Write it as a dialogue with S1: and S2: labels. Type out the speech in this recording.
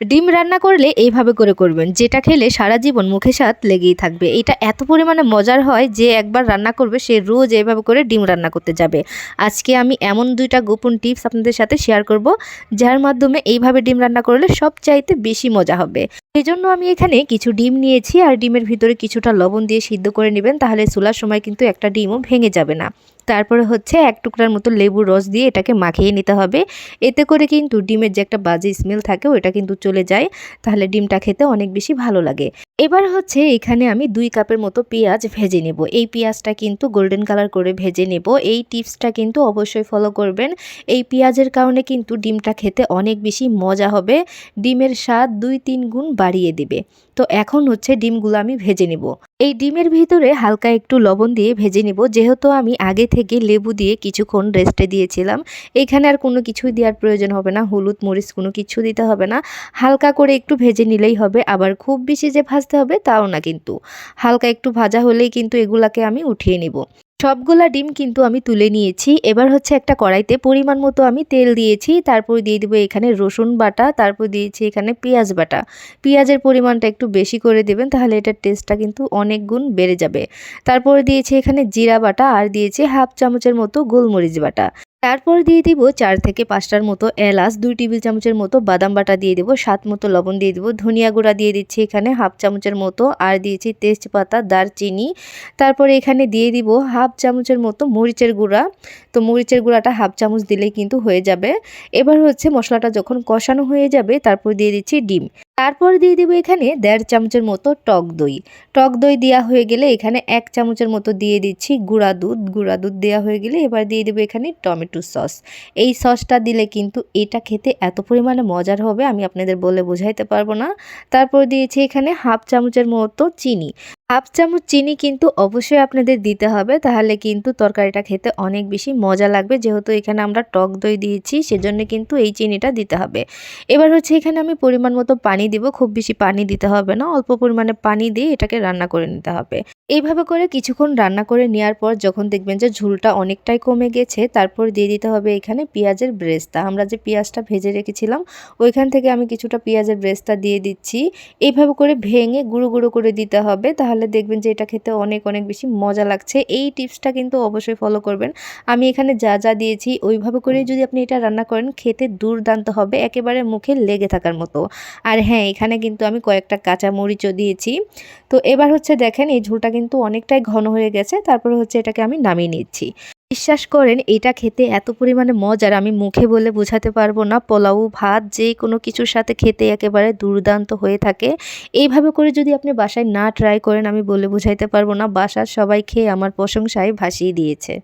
S1: ডিম রান্না করলে এইভাবে করে করবেন, যেটা খেলে সারা জীবন মুখে স্বাদ লেগেই থাকবে। এটা এত পরিমাণে মজার হয় যে একবার রান্না করবে, সে রোজ এইভাবে করে ডিম রান্না করতে যাবে। আজকে আমি এমন দুইটা গোপন টিপস আপনাদের সাথে শেয়ার করব, যার মাধ্যমে এইভাবে ডিম রান্না করলে সবচাইতে বেশি মজা হবে। এই জন্য আমি এখানে কিছু ডিম নিয়েছি, আর ডিমের ভিতরে কিছুটা লবণ দিয়ে সিদ্ধ করে নেবেন, তাহলে চুলার সময় কিন্তু একটা ডিমও ভেঙে যাবে না। তারপরে হচ্ছে এক টুকরার মতো লেবুর রস দিয়ে এটাকে মাখিয়ে নিতে হবে। এতে করে কিন্তু ডিমের যে একটা বাজে স্মেল থাকে, ওইটা কিন্তু চলে যায়। তাহলে ডিমটা খেতে অনেক বেশি ভালো লাগে। এবার হচ্ছে এখানে আমি দুই কাপের মতো পেঁয়াজ ভেজে নেব। এই পেঁয়াজটা কিন্তু গোল্ডেন কালার করে ভেজে নেব। এই টিপসটা কিন্তু অবশ্যই ফলো করবেন। এই পেঁয়াজের কারণে কিন্তু ডিমটা খেতে অনেক বেশি মজা হবে। ডিমের স্বাদ দুই তিন গুণ বাড়িয়ে দেবে। তো এখন হচ্ছে ডিমগুলো আমি ভেজে নেব। এই ডিমের ভিতরে হালকা একটু লবণ দিয়ে ভেজে নেব। যেহেতু আমি আগে থেকে লেবু দিয়ে কিছুক্ষণ রেস্টে দিয়েছিলাম, এখানে আর কোনো কিছুই দেওয়ার প্রয়োজন হবে না। হলুদ, মরিচ কোনো কিছু দিতে হবে না। হালকা করে একটু ভেজে নিলেই হবে। আবার খুব বেশি যে ভাজতে হবে তাও না কিন্তু। হালকা একটু ভাজা হলেই কিন্তু এগুলাকে আমি উঠিয়ে নিব। সবগুলা ডিম কিন্তু আমি তুলে নিয়েছি। এবার হচ্ছে একটা কড়াইতে পরিমাণ মতো আমি তেল দিয়েছি। তারপর দিয়ে দেবো এখানে রসুন বাটা, তারপর দিয়েছি এখানে পেঁয়াজ বাটা। পেঁয়াজের পরিমাণটা একটু বেশি করে দেবেন, তাহলে এটার টেস্টটা কিন্তু অনেক গুণ বেড়ে যাবে। তারপর দিয়েছি এখানে জিরা বাটা আর দিয়েছি হাফ চামচের মতো গোলমরিচ বাটা। তারপর দিয়ে দিব চার থেকে পাঁচটার মতো এলাচ, দুই টেবিল চামচের মতো বাদাম বাটা দিয়ে দেবো, স্বাদ মতো লবণ দিয়ে দেবো, ধনিয়া গুঁড়া দিয়ে দিচ্ছি এখানে হাফ চামচের মতো, আর দিয়েছি তেজপাতা, দারচিনি। তারপরে এখানে দিয়ে দিব হাফ চামচের মতো মরিচের গুঁড়া। তো মরিচের গুঁড়াটা হাফ চামচ দিলেই কিন্তু হয়ে যাবে। এবার হচ্ছে মশলাটা যখন কষানো হয়ে যাবে, তারপর দিয়ে দিচ্ছি ডিম। তারপর দিয়ে দেবো এখানে দেড় চামচের মতো টক দই। টক দই দেওয়া হয়ে গেলে এখানে এক চামচের মতো দিয়ে দিচ্ছি গুঁড়া দুধ। গুঁড়া দুধ দেওয়া হয়ে গেলে এবার দিয়ে দেবো এখানে টমেটো সস। এই সসটা দিলে কিন্তু এটা খেতে এত পরিমাণে মজার হবে, আমি আপনাদের বলে বোঝাইতে পারব না। তারপর দিয়েছি এখানে হাফ চামচের মতো চিনি। হাফ চামচ চিনি কিন্তু অবশ্যই আপনাদের দিতে হবে, তাহলে কিন্তু তরকারিটা খেতে অনেক বেশি মজা লাগবে। যেহেতু এখানে আমরা টক দই দিয়েছি, সেজন্য কিন্তু এই চিনিটা দিতে হবে। এবার হচ্ছে এখানে আমি পরিমাণ মতো পানি দিব, খুব বেশি পানি দিতে হবে না, অল্প পরিমাণে পানি দিয়ে এটাকে রান্না করে নিতে হবে। এইভাবে করে কিছুক্ষণ রান্না করে নেওয়ার পর যখন দেখবেন যে ঝুলটা অনেকটাই কমে গেছে, তারপর দিয়ে দিতে হবে এখানে পেঁয়াজের ব্রেস্তা। আমরা যে পেঁয়াজটা ভেজে রেখেছিলাম, ওইখান থেকে আমি কিছুটা পেঁয়াজের ব্রেস্তা দিয়ে দিচ্ছি। এইভাবে করে ভেঙে গুঁড়ো গুঁড়ো করে দিতে হবে, তাহলে দেখবেন যে এটা খেতে অনেক অনেক বেশি মজা লাগছে। এই টিপসটা কিন্তু অবশ্যই ফলো করবেন। আমি এখানে যা যা দিয়েছি, ওইভাবে করে যদি আপনি এটা রান্না করেন, খেতে দুর্দান্ত হবে, একেবারে মুখে লেগে থাকার মতো। আর হ্যাঁ এখানে কিন্তু আমি কয়েকটা কাঁচা মরিচও দিয়েছি। তো এবার হচ্ছে দেখেন, এই ঝোলটা কিন্তু অনেকটাই ঘন হয়ে গেছে, তারপরে হচ্ছে এটাকে আমি নামিয়ে নিচ্ছি। বিশ্বাস করেন, এটা খেতে এত পরিমাণে মজার, আমি মুখে বলে বোঝাতে পারব না, পোলাও, ভাত, যে কোনো কিছুর সাথে খেতে একেবারে দুর্দান্ত হয়ে থাকে। এইভাবে করে যদি আপনি বাসায় না ট্রাই করেন, আমি বলে বোঝাইতে পারব না, বাসার সবাই খেয়ে আমার প্রশংসায় ভাসিয়ে দিয়েছে।